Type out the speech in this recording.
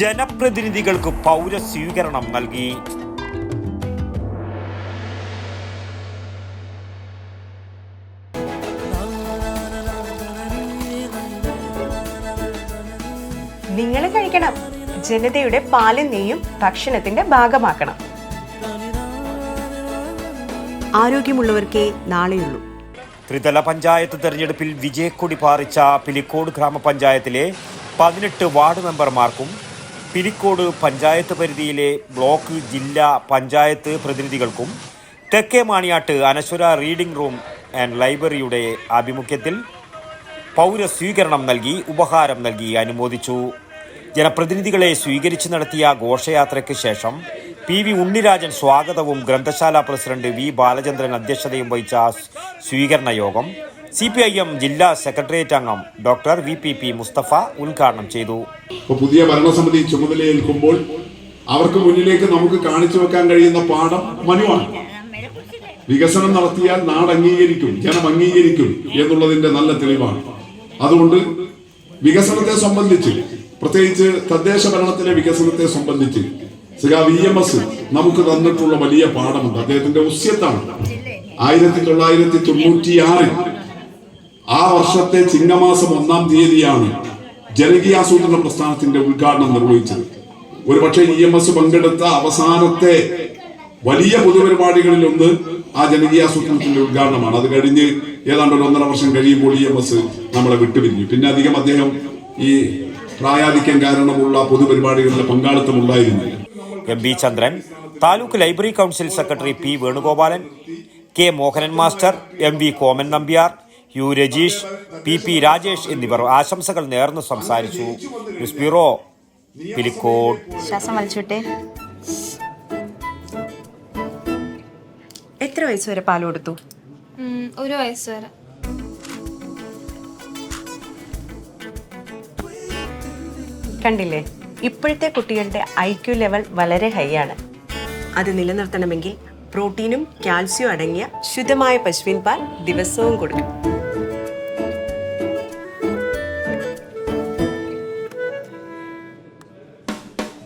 ജനപ്രതിനിധികൾക്ക് പൗര സ്വീകരണം നൽകി. നിങ്ങൾ കഴിക്കണം. ജനതയുടെ പാലും നെയ്യും ഭക്ഷണത്തിന്റെ ഭാഗമാക്കണം. ആരോഗ്യമുള്ളവർക്കേ നാളെയുള്ളൂ. ത്രിതല പഞ്ചായത്ത് തെരഞ്ഞെടുപ്പിൽ വിജയക്കൊടി പാറിച്ച പിലിക്കോട് ഗ്രാമപഞ്ചായത്തിലെ പതിനെട്ട് വാർഡ് മെമ്പർമാർക്കും പിലിക്കോട് പഞ്ചായത്ത് പരിധിയിലെ ബ്ലോക്ക് ജില്ലാ panchayat പ്രതിനിധികൾക്കും Thekke Maniyat Anashwara reading room and ലൈബ്രറിയുടെ ആഭിമുഖ്യത്തിൽ പൗര സ്വീകരണം നൽകി ഉപഹാരം നൽകി അനുമോദിച്ചു. ജനപ്രതിനിധികളെ സ്വീകരിച്ചു നടത്തിയ ഘോഷയാത്രയ്ക്ക് ശേഷം പി വി ഉണ്ണിരാജൻ സ്വാഗതവും ഗ്രന്ഥശാല പ്രസിഡന്റ് വി ബാലചന്ദ്രൻ അധ്യക്ഷതയും വഹിച്ച സ്വീകരണ യോഗം സി പി ഐ എം ജില്ലാ സെക്രട്ടേറിയറ്റ് അംഗം doctor V P P Musthafa ഉദ്ഘാടനം ചെയ്തു. പുതിയ ഭരണസമിതി ചുമതലയേൽക്കുമ്പോൾ അവർക്ക് മുന്നിലേക്ക് നമുക്ക് കാണിച്ചു വെക്കാൻ കഴിയുന്ന പാഠം മനുവാണ്. വികസനം നടത്തിയാൽ നാട് അംഗീകരിക്കും ജനം അംഗീകരിക്കും എന്നുള്ളതിന്റെ നല്ല തെളിവാണ്. അതുകൊണ്ട് വികസനത്തെ സംബന്ധിച്ച് പ്രത്യേകിച്ച് തദ്ദേശ ഭരണത്തിലെ വികസനത്തെ സംബന്ധിച്ച് സിഗാ വി എം എസ് നമുക്ക് തന്നിട്ടുള്ള വലിയ പാഠമുണ്ട്. അദ്ദേഹത്തിന്റെ ഉസ്യത്താണ്. ആയിരത്തി തൊള്ളായിരത്തി തൊണ്ണൂറ്റിയാറിൽ ആ വർഷത്തെ ചിങ്ങമാസം ഒന്നാം തീയതിയാണ് ജനകീയാസൂത്രണ പ്രസ്ഥാനത്തിന്റെ ഉദ്ഘാടനം നിർവഹിച്ചത്. ഒരുപക്ഷെ ഇ എം എസ് പങ്കെടുത്ത അവസാനത്തെ വലിയ പൊതുപരിപാടികളിൽ ഒന്ന് ആ ജനകീയാസൂത്രണത്തിന്റെ ഉദ്ഘാടനമാണ്. അത് കഴിഞ്ഞ് ഏതാണ്ട് ഒരു ഒന്നര വർഷം കഴിയുമ്പോൾ ഇ എം എസ് നമ്മളെ വിട്ടുപിരിഞ്ഞു. പിന്നെ അധികം അദ്ദേഹം ഈ പ്രായാധിക്യം കാരണമുള്ള പൊതുപരിപാടികളിലെ പങ്കാളിത്തം ഉണ്ടായിരുന്നില്ല. M B Chandran taluk library council secretary P Venugopalan K Mohanan master M V Koman Nambiar U Rajeesh P P Rajesh എന്നിവർ ആശംസകൾ നേർന്ന് സംസാരിച്ചു. News bureau Pilicode. ശ്വാസം വലിച്ചോട്ടെ എത്ര വയസ്സ് വരെ പാൽ കൊടുത്തു? ഒരു വയസ്സ് വരെ. കണ്ടില്ലേ? ഇപ്പോഴത്തെ കുട്ടികളുടെ ഐ ക്യു ലെവൽ വളരെ ഹൈ ആണ്. അത് നിലനിർത്തണമെങ്കിൽ പ്രോട്ടീനും കാൽസ്യവും അടങ്ങിയ ശുദ്ധമായ പശുവിൻ പാൽ ദിവസവും കൊടുക്കും